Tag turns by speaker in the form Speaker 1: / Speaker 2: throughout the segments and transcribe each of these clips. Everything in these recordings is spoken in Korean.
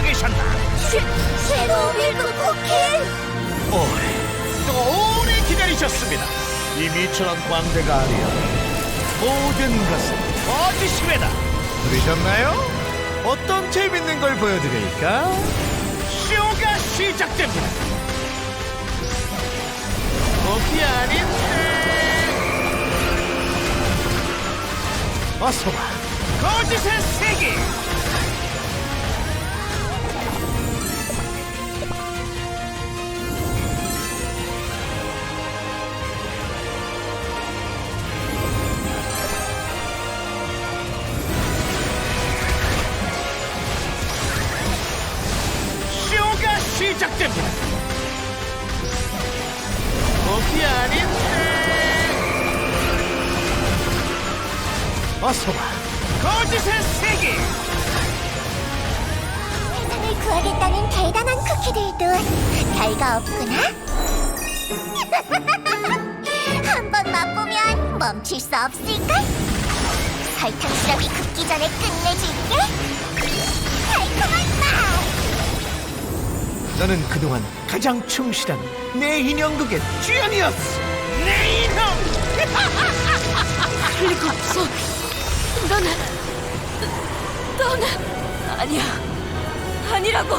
Speaker 1: 찾으셨나?
Speaker 2: 섀도우 밀크 쿠키
Speaker 1: 오래 또 오래 기다리셨습니다. 이미처럼 광대가 아니야. 모든 것은 거짓이다. 들으셨나요? 어떤 재밌는 걸 보여드릴까? 쇼가 시작됩니다. 거기 아닌데. 어서 와. 거짓의 세계. 시작됩니다. 거기 아닌데. 어서 와. 거짓의 세계.
Speaker 2: 세상을 구하겠다는 대단한 쿠키들도 별거 없구나 한 번 맛보면 멈출 수 없을걸 설탕 시럽이 굳기 전에 끝내줄게
Speaker 1: 너는 그동안 가장 충실한 내 인형극의 주연이었어. 내 인형.
Speaker 3: 리가 없어. 너는 너는 아니야. 아니라고.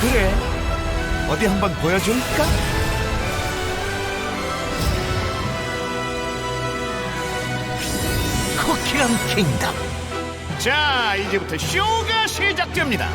Speaker 1: 그래. 어디 한번 보여줄까? 쿠키런 킹덤. 자, 이제부터 쇼가 시작됩니다.